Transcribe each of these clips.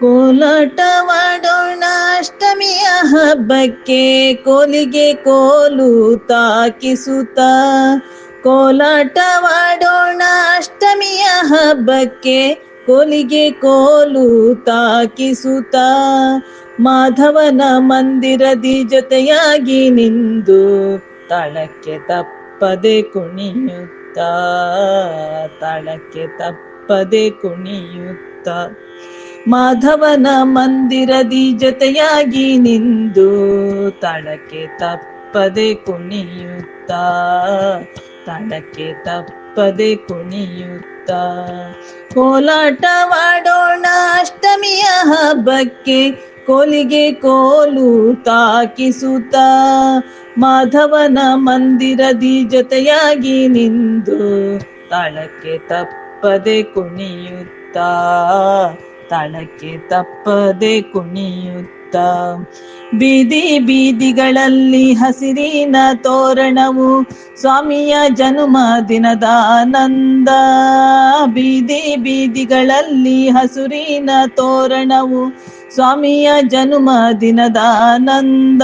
ಕೋಲಾಟವಾಡೋಣ ಅಷ್ಟಮಿಯ ಹಬ್ಬಕ್ಕೆ ಕೋಲಿಗೆ ಕೋಲು ತಾಕಿಸುತ್ತ. ಕೋಲಾಟವಾಡೋಣ ಅಷ್ಟಮಿಯ ಹಬ್ಬಕ್ಕೆ ಕೋಲಿಗೆ ಕೋಲು ತಾಕಿಸುತ್ತ. ಮಾಧವನ ಮಂದಿರದಿ ಜೊತೆಯಾಗಿ ನಿಂದು ತಳಕ್ಕೆ ತಪ್ಪದೆ ಕುಣಿಯುತ್ತ. ತಳಕ್ಕೆ ತಪ್ಪದೆ ಕುಣಿಯುತ್ತ. ಮಾಧವನ ಮಂದಿರದಿ ಜೊತೆಯಾಗಿ ನಿಂದು ತಳಕ್ಕೆ ತಪ್ಪದೆ ಕುಣಿಯುತ್ತ, ತಳಕ್ಕೆ ತಪ್ಪದೆ ಕುಣಿಯುತ್ತ. ಕೋಲಾಟವಾಡೋಣ ಅಷ್ಟಮಿಯ ಹಬ್ಬಕ್ಕೆ, ಕೋಲಿಗೆ ಕೋಲು ತಾಕಿಸುತ್ತ. ಮಾಧವನ ಮಂದಿರದಿ ಜೊತೆಯಾಗಿ ನಿಂದು ತಳಕ್ಕೆ ತಪ್ಪದೆ ಕುಣಿಯುತ್ತ. ತಾಳಕ್ಕೆ ತಪ್ಪದೆ ಕುಣಿಯುತ್ತ. ಬೀದಿ ಬೀದಿಗಳಲ್ಲಿ ಹಸಿರಿನ ತೋರಣವು ಸ್ವಾಮಿಯ ಜನುಮ ದಿನದ ಆನಂದ. ಬೀದಿ ಬೀದಿಗಳಲ್ಲಿ ಹಸುರಿನ ತೋರಣವು ಸ್ವಾಮಿಯ ಜನುಮ ದಿನದ ಆನಂದ.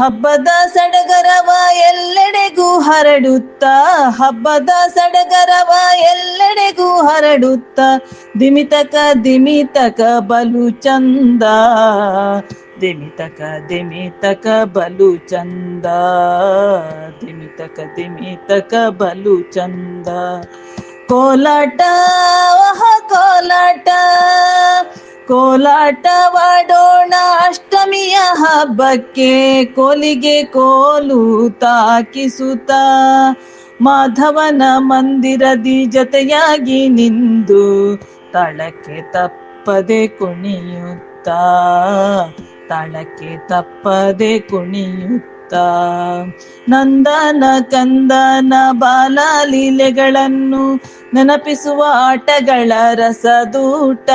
ಹಬ್ಬದ ಸಡಗರವ ಎಲ್ಲೆಡೆಗೂ ಹರಡುತ್ತ, ಹಬ್ಬದ ಸಡಗರವ ಎಲ್ಲೆಡೆಗೂ ಹರಡುತ್ತ, ದಿಮಿತಕ ದಿಮಿತಕ ಬಲು ಚಂದ. ದಿಮಿತಕ ದಿಮಿತಕ ಬಲು ಚಂದ. ದಿಮಿತಕ ದಿಮಿತಕ ಬಲು ಚಂದ. ಕೋಲಾಟ ಕೋಲಾಟ. ಕೋಲಾಟವಾಡೋಣ ಅಷ್ಟಮಿಯ ಹಬ್ಬಕ್ಕೆ ಕೋಲಿಗೆ ಕೋಲು ತಾಕಿಸುತ್ತ. ಮಾಧವನ ಮಂದಿರದಿ ಜತೆಯಾಗಿ ನಿಂದು ತಳಕ್ಕೆ ತಪ್ಪದೆ ಕುಣಿಯುತ್ತ. ತಳಕ್ಕೆ ತಪ್ಪದೆ ಕುಣಿಯುತ್ತ. ನಂದನ ಕಂದನ ಬಾಲಲೀಲೆಗಳನ್ನು ನೆನಪಿಸುವ ಆಟಗಳ ರಸದೂಟ.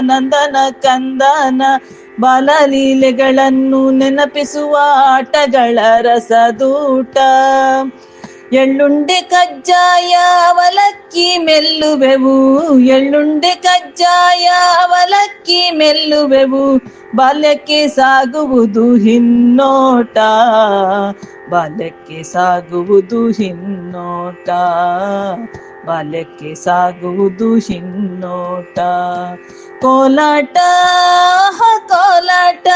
ನಂದನ ಕಂದನ ಬಾಲಲೀಲೆಗಳನ್ನು ನೆನಪಿಸುವ ಆಟಗಳ ರಸದೂಟ. ಎಳ್ಳುಂಡೆ ಕಜ್ಜಾಯ ಅವಲಕ್ಕಿ ಮೆಲ್ಲುವೆವು. ಎಳ್ಳುಂಡೆ ಕಜ್ಜಾಯ ಅವಲಕ್ಕಿ ಮೆಲ್ಲುವೆವು. ಬಾಲ್ಯಕ್ಕೆ ಸಾಗುವುದು ಹಿನ್ನೋಟ. ಬಾಲ್ಯಕ್ಕೆ ಸಾಗುವುದು ಹಿನ್ನೋಟ. ಬಾಲ್ಯಕ್ಕೆ ಸಾಗುವುದು ಹಿನ್ನೋಟ. ಕೋಲಾಟ ಕೋಲಾಟ.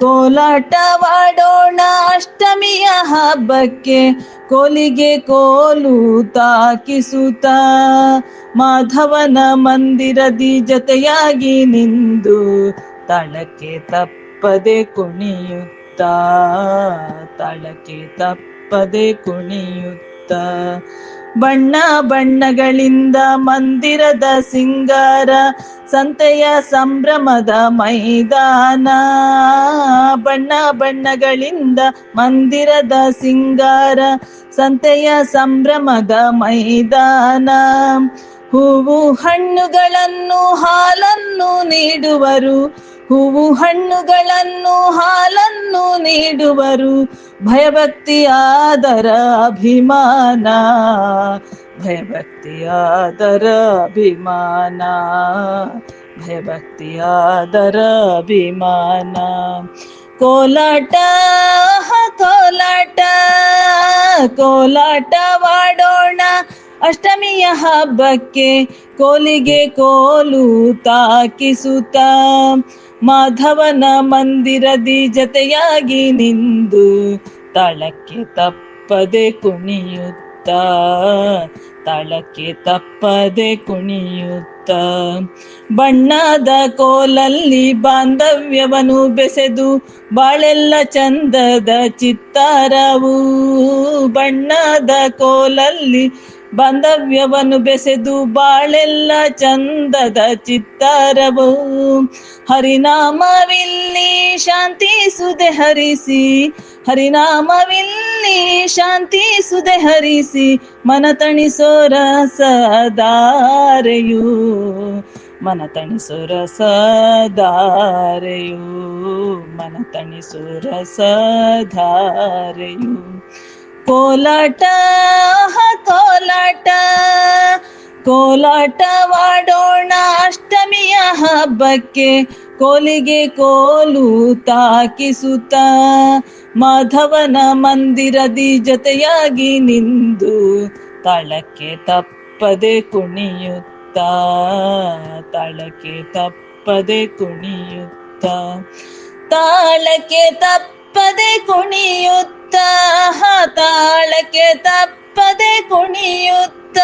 ಕೋಲಾಟವಾಡೋಣ ಅಷ್ಟಮಿಯ ಹಬ್ಬಕ್ಕೆ ಕೋಲಿಗೆ ಕೋಲು ತಾಕಿಸುತ್ತ ಮಾಧವನ ಮಂದಿರದಿ ಜತೆಯಾಗಿ ನಿಂದು ತಳಕ್ಕೆ ತಪ್ಪದೆ ಕುಣಿಯುತ್ತ, ತಳಕ್ಕೆ ತಪ್ಪದೆ ಕುಣಿಯುತ್ತ. ಬಣ್ಣ ಬಣ್ಣಗಳಿಂದ ಮಂದಿರದ ಸಿಂಗಾರ ಸಂತೆಯ ಸಂಭ್ರಮದ ಮೈದಾನ. ಬಣ್ಣ ಬಣ್ಣಗಳಿಂದ ಮಂದಿರದ ಸಿಂಗಾರ. ಸಂತೆಯ ಸಂಭ್ರಮದ ಮೈದಾನ. ಹೂವು ಹಣ್ಣುಗಳನ್ನು, ಹಾಲನ್ನು ನೀಡುವರು. ಹೂವು ಹಣ್ಣುಗಳನ್ನು, ಹಾಲನ್ನು ನೀಡುವರು. ಭಯಭಕ್ತಿಯಾದರ ಅಭಿಮಾನ. ಭಯಭಕ್ತಿಯಾದರ ಅಭಿಮಾನ. ಭಯಭಕ್ತಿಯಾದರ ಅಭಿಮಾನ. ಕೋಲಾಟ ಕೋಲಾಟ ಕೋಲಾಟವಾಡೋಣ ಅಷ್ಟಮಿಯ ಹಬ್ಬಕ್ಕೆ ಕೋಲಿಗೆ ಕೋಲು ತಾಕಿಸುತ್ತ. ಮಾಧವನ ಮಂದಿರದಿ ಜತೆಯಾಗಿ ನಿಂದು. ತಳಕ್ಕೆ ತಪ್ಪದೆ ಕುಣಿಯುತ್ತ. ತಾಳಕ್ಕೆ ತಪ್ಪದೆ ಕುಣಿಯುತ್ತ. ಬಣ್ಣದ ಕೋಲಲ್ಲಿ ಬಾಂಧವ್ಯವನು ಬೆಸೆದು ಬಾಳೆಲ್ಲ ಚಂದದ ಚಿತ್ತಾರವು. ಬಣ್ಣದ ಕೋಲಲ್ಲಿ ಬಾಂಧವ್ಯವನ್ನು ಬೆಸೆದು ಬಾಳೆಲ್ಲ ಚಂದದ ಚಿತ್ತಾರವು. ಹರಿನಾಮವಿಲ್ಲಿ ಶಾಂತಿ ಸುದೆ ಹರಿಸಿ, ಹರಿನಾಮವಿಲ್ಲಿ ಶಾಂತಿ ಸುದೆ ಹರಿಸಿ, ಮನ ತಣಿಸೋ ರಸದಾರೆಯು. ಮನ ತಣಿಸೋ ರಸದಾರೆಯು, ಮನ ತಣಿಸೋ ರಸಧಾರೆಯು ಕೋಲಾಟ ಕೋಲಾಟ. ಕೋಲಾಟವಾಡೋಣ ಅಷ್ಟಮಿಯ ಹಬ್ಬಕ್ಕೆ. ಕೋಲಿಗೆ ಕೋಲು ತಾಕಿಸುತ್ತ. ಮಾಧವನ ಮಂದಿರದಿ ಜೊತೆಯಾಗಿ ನಿಂದು. ತಳಕ್ಕೆ ತಪ್ಪದೆ ಕುಣಿಯುತ್ತ. ತಳಕ್ಕೆ ತಪ್ಪದೆ ಕುಣಿಯುತ್ತ. ತಾಳಕ್ಕೆ ತಪ್ಪದೆ ಕುಣಿಯುತ್ತ ತಾಳಕ್ಕೆ ತಪ್ಪದೆ ಕುಣಿಯುತ್ತ.